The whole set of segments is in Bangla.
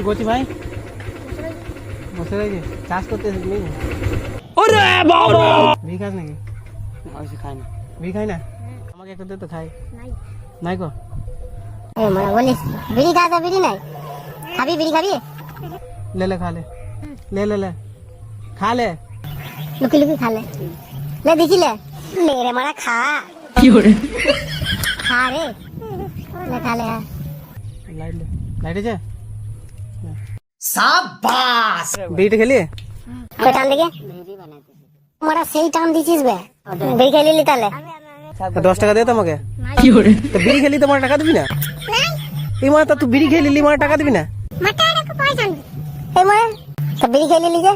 কি করছি ভাই বসে রয়েছে চাষ করতে এসেছি নাকি বিড়ি খাস নাকি অবশ্যই খাই না বিড়ি খাই না আমাকে একটা দে তো খাই নাই নাই কো এ মানে বলিস বিড়ি খাস বিড়ি নাই খাবি বিড়ি খাবি ले ले खा ले ले ले ले खा ले লুকি লুকি খালে লে দেখি লে লে রে মারা খা খা রে লে খা লে হ্যাঁ লাইট ले লাইট আছে সাবাস বিড়িটা খেলিয়ে কই টান দেখে। মারা সেই টান দিছিস বে। বিড়ি খেয়ে নিলি তাহলে। দশ টাকা দে তো আমাকে তো বিড়ি খেলি তো আমার টাকা দিবি না? এই মানে তো তুই বিড়ি খেয়ে নিলি মানে টাকা দিবি না? এই মানে তো বিড়ি খেয়ে নিলি যে?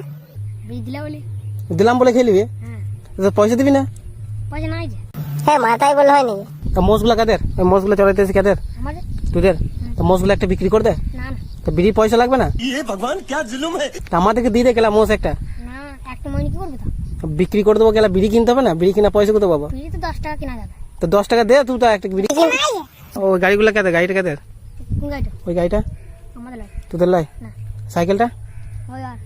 দিলাম বলে। খেলিবি তো পয়সা দিবি না? পয়সা নাই যে। হ্যাঁ মাথায় বলে হয় নাকি তো মোষগুলো কাদের? মোষগুলো চড়াইতেছি কাদের? আমাদের? তোদের? তো মোষগুলো একটা বিক্রি করে দে? না না। তো বিড়ি পয়সা লাগবে না? তো আমাদেরকে দিয়ে দে গেলা মোষ একটা। না একটা মনে কি করবি তো? বিক্রি করে দেবো গেলা বিড়ি কিনতে হবে না? বিড়ি কিনা পয়সা কোথাও পাবো? বিড়ি তো দশ টাকা কেনা যাবে। তো দশ টাকা দে তুই তো একটা বিড়ি ও গাড়িগুলো কাদের গাড়িটা কাদের কোন গাড়িটা? ওই গাড়িটা? আমাদের লাগে তোদের লাই? না। সাইকেলটা? ওই আর।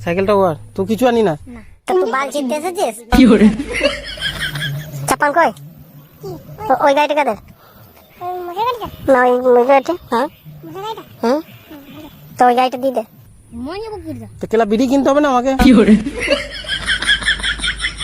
সাইকেলটা ও আর। তুই কিছু আনি না? না। তুই বাল চিনতে এসেছিস? কি ওরে চাপান কই? ও- ওই গাড়িটা কাদের না ওই ওই গাড়িটা হ্যাঁ? হুম তো ওই গাড়িটা দিয়ে দে। মনে তো কেলা বিড়ি কিনতে হবে না আমাকে?